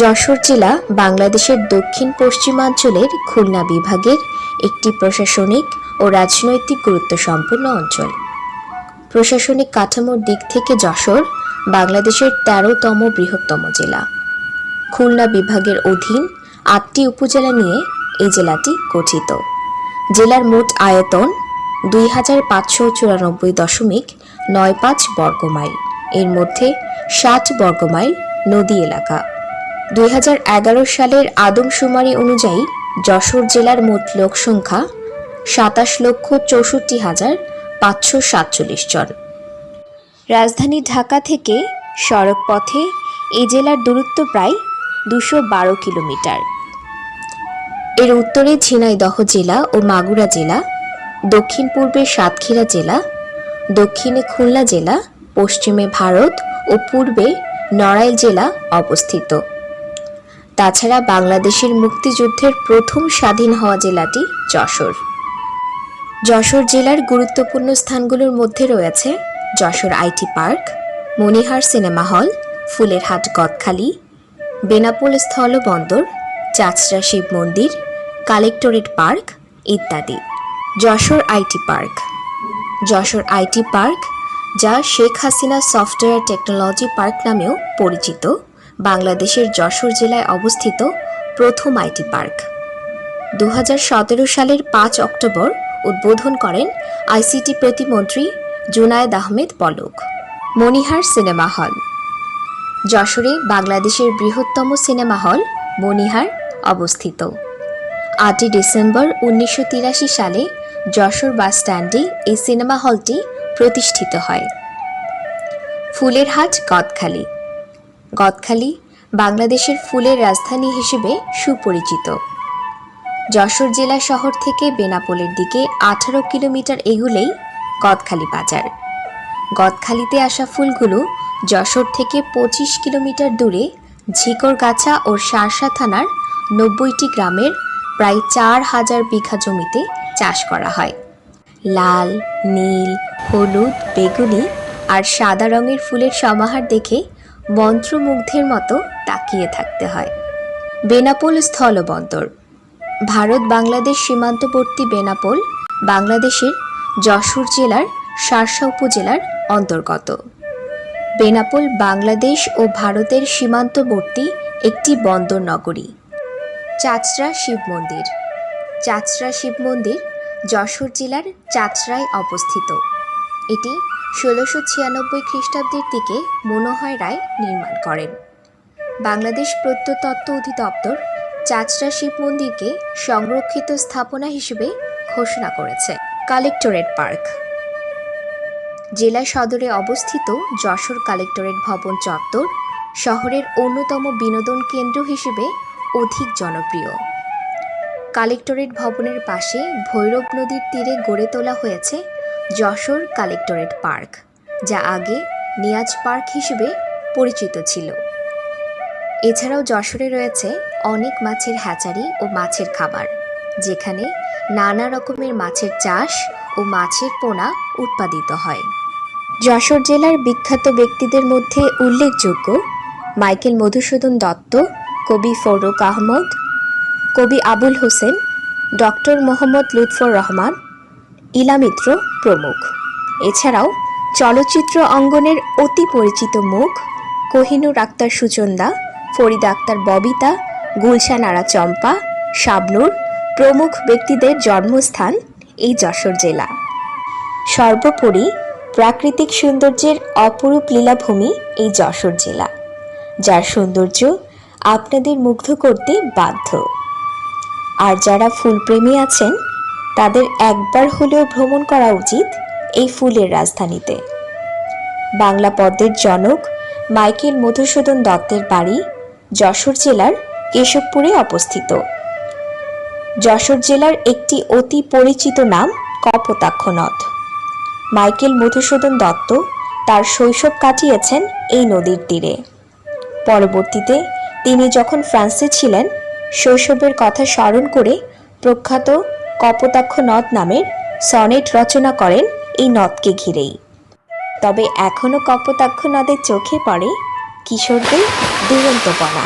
যশোর জেলা বাংলাদেশের দক্ষিণ পশ্চিমাঞ্চলের খুলনা বিভাগের একটি প্রশাসনিক ও রাজনৈতিক গুরুত্ব সম্পন্ন অঞ্চল। প্রশাসনিক কাঠামোর দিক থেকে যশোর বাংলাদেশের তেরোতম বৃহত্তম জেলা। খুলনা বিভাগের অধীন আটটি উপজেলা নিয়ে এই জেলাটি গঠিত। জেলার মোট আয়তন দুই হাজার পাঁচশো চুরানব্বই দশমিক নয় পাঁচ বর্গমাইল। এর মধ্যে ষাট বর্গমাইল নদী এলাকা। দুই হাজার এগারো সালের আদমশুমারি অনুযায়ী যশোর জেলার মোট লোক সংখ্যা সাতাশ লক্ষ চৌষট্টি হাজার পাঁচশো সাতচল্লিশ জন। রাজধানী ঢাকা থেকে সড়ক পথে এই জেলার দূরত্ব প্রায় দুশো বারো কিলোমিটার। এর উত্তরে ঝিনাইদহ জেলা ও মাগুরা জেলা, দক্ষিণ পূর্বে সাতক্ষীরা জেলা, দক্ষিণে খুলনা জেলা, পশ্চিমে ভারত ও পূর্বে নড়াইল জেলা অবস্থিত। তাছাড়া বাংলাদেশের মুক্তিযুদ্ধের প্রথম স্বাধীন হওয়া জেলাটি যশোর। যশোর জেলার গুরুত্বপূর্ণ স্থানগুলোর মধ্যে রয়েছে Jessore IT park, Monihar cinema hall, Phulerhat Godkhali, Benapole স্থলবন্দর চাচরা শিব মন্দির, কালেক্টরেট পার্ক ইত্যাদি। Jessore IT park. Jessore IT park, যা Sheikh Hasina software technology park নামেও পরিচিত। বাংলাদেশের যশোর জেলায় অবস্থিত প্রথম আইটি পার্ক। দু হাজার সতেরো সালের পাঁচ অক্টোবর উদ্বোধন করেন আইসিটি প্রতিমন্ত্রী জুনায়েদ আহমেদ পলক মনিহার সিনেমা হল। যশোরে বাংলাদেশের বৃহত্তম সিনেমা হল মনিহার অবস্থিত। আটই ডিসেম্বর উনিশশো তিরাশি সালে যশোর বাস স্ট্যান্ডে এই সিনেমা হলটি প্রতিষ্ঠিত হয়। ফুলের হাট গদখালি। গদখালি বাংলাদেশের ফুলের রাজধানী হিসেবে সুপরিচিত। যশোর জেলা শহর থেকে বেনাপোলের দিকে আঠারো কিলোমিটার এগুলেই গদখালি বাজার। গদখালিতে আসা ফুলগুলো যশোর থেকে পঁচিশ কিলোমিটার দূরে ঝিকরগাছা ও সারসা থানার নব্বইটি গ্রামের প্রায় চার হাজার বিঘা জমিতে চাষ করা হয়। লাল, নীল, হলুদ, বেগুনি আর সাদা রঙের ফুলের সমাহার দেখে মন্ত্রমুগ্ধের মতো তাকিয়ে থাকতে হয়। বেনাপোল স্থলবন্দর। ভারত বাংলাদেশ সীমান্তবর্তী বেনাপোল, বাংলাদেশের যশোর জেলার সারসা উপজেলার অন্তর্গত। বেনাপোল বাংলাদেশ ও ভারতের সীমান্তবর্তী একটি বন্দর নগরী। চাচরা শিব মন্দির। চাচরা শিব মন্দির যশোর জেলার চাচরায় অবস্থিত। এটি ষোলোশো ছিয়ানব্বই খ্রিস্টাব্দের দিকে মনোহর রায় নির্মাণ করেন। বাংলাদেশ প্রত্নতত্ত্ব অধিদপ্তর চাচরা শিব মন্দিরকে সংরক্ষিত স্থাপনা হিসেবে ঘোষণা করেছে। Collectorate park. জেলা সদরে অবস্থিত যশোর কালেক্টরেট ভবন চত্বর শহরের অন্যতম বিনোদন কেন্দ্র হিসেবে অধিক জনপ্রিয়। কালেক্টরেট ভবনের পাশে ভৈরব নদীর তীরে গড়ে তোলা হয়েছে যশোর কালেক্টরেট পার্ক, যা আগে নিয়াজ পার্ক হিসেবে পরিচিত ছিল। এছাড়াও যশোরে রয়েছে অনেক মাছের হ্যাচারি ও মাছের খাবার যেখানে নানা রকমের মাছের চাষ ও মাছের পোনা উৎপাদিত হয়। যশোর জেলার বিখ্যাত ব্যক্তিদের মধ্যে উল্লেখযোগ্য মাইকেল মধুসূদন দত্ত, কবি ফরুক আহমদ, কবি আবুল হোসেন, ডক্টর মোহাম্মদ লুৎফর রহমান ইলামিত্র প্রমুখ। এছাড়াও চলচ্চিত্র অঙ্গনের অতি পরিচিত মুখ কোহিনুর আক্তার সুচন্দা, ফরিদা আক্তার ববিতা, গুলশান আরা চম্পা, শাবনুর প্রমুখ ব্যক্তিদের জন্মস্থান এই যশোর জেলা। সর্বোপরি প্রাকৃতিক সৌন্দর্যের অপরূপ লীলাভূমি এই যশোর জেলা, যার সৌন্দর্য আপনাদের মুগ্ধ করতে বাধ্য। আর যারা ফুলপ্রেমী আছেন তাদের একবার হলেও ভ্রমণ করা উচিত এই ফুলের রাজধানীতে। বাংলা পদ্মের জনক মাইকেল মধুসূদন দত্তের বাড়ি যশোর জেলার কেশবপুরে অবস্থিত। যশোর জেলার একটি অতি পরিচিত নাম কপোতাক্ষ নদ মাইকেল মধুসূদন দত্ত তার শৈশব কাটিয়েছেন এই নদীর তীরে। পরবর্তীতে তিনি যখন ফ্রান্সে ছিলেন, শৈশবের কথা স্মরণ করে প্রখ্যাত কপোতাক্ষ নদ নামের সনেট রচনা করেন এই নদকে ঘিরেই। তবে এখনও কপোতাক্ষ নদের চোখে পড়ে কিশোরদের দুরন্তপনা।